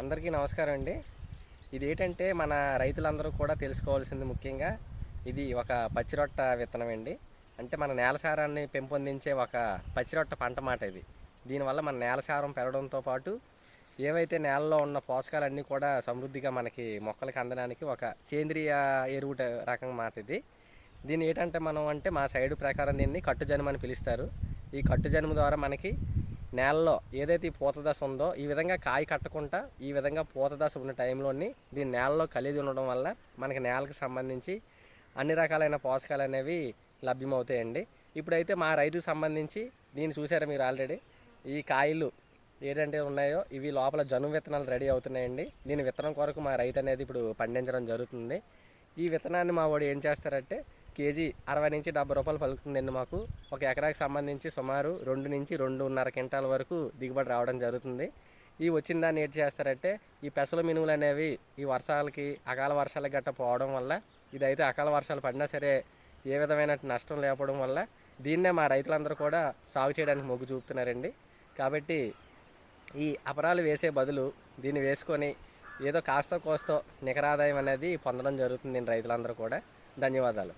అందరికీ నమస్కారం అండి. ఇది ఏంటంటే మన రైతులందరూ కూడా తెలుసుకోవాల్సింది ముఖ్యంగా ఇది ఒక పచ్చిరొట్ట విత్తనం అండి. అంటే మన నేల సారాన్ని పెంపొందించే ఒక పచ్చిరొట్ట పంట మాట ఇది. దీనివల్ల మన నేల సారం పెరగడంతో పాటు ఏవైతే నేలలో ఉన్న పోషకాలన్నీ కూడా సమృద్ధిగా మనకి మొక్కలకి అందడానికి ఒక సేంద్రియ ఎరువు రకం మాట ఇది. దీన్ని ఏంటంటే మనం అంటే మా సైడ్ ప్రకారం దీన్ని కట్టుజనం అని పిలుస్తారు. ఈ కట్టుజనుము ద్వారా మనకి నేలలో ఏదైతే ఈ పూత దశ ఉందో ఈ విధంగా కాయ కట్టకుండా ఈ విధంగా పూత దశ ఉన్న టైంలోని దీని నేలలో కలిగి ఉండడం వల్ల మనకి నేలకు సంబంధించి అన్ని రకాలైన పోషకాలు అనేవి లభ్యమవుతాయండి. ఇప్పుడైతే మా రైతుకు సంబంధించి దీన్ని చూసారా మీరు ఆల్రెడీ? ఈ కాయలు ఏంటంటే ఉన్నాయో ఇవి లోపల జనుము విత్తనాలు రెడీ అవుతున్నాయండి. దీని విత్తనం కొరకు మా రైతు అనేది ఇప్పుడు పండించడం జరుగుతుంది. ఈ విత్తనాన్ని మా వాడు ఏం చేస్తారంటే కేజీ అరవై నుంచి డెబ్బై రూపాయలు పలుకుతుందండి మాకు. ఒక ఎకరాకి సంబంధించి సుమారు రెండు నుంచి రెండున్నర క్వింటాల వరకు దిగుబడి రావడం జరుగుతుంది. ఈ వచ్చిన దాన్ని ఏంటి చేస్తారంటే ఈ పెసల మినుములు అనేవి ఈ వర్షాలకి అకాల వర్షాలకి గట్ట పోవడం వల్ల ఇదైతే అకాల వర్షాలు పడినా సరే ఏ విధమైన నష్టం లేకపోవడం వల్ల దీన్నే మా రైతులందరూ కూడా సాగు చేయడానికి మొగ్గు చూపుతున్నారండి. కాబట్టి ఈ అపరాలు వేసే బదులు దీన్ని వేసుకొని ఏదో కాస్త కోస్తో నికరాదాయం అనేది పొందడం జరుగుతుంది రైతులందరూ కూడా. ధన్యవాదాలు.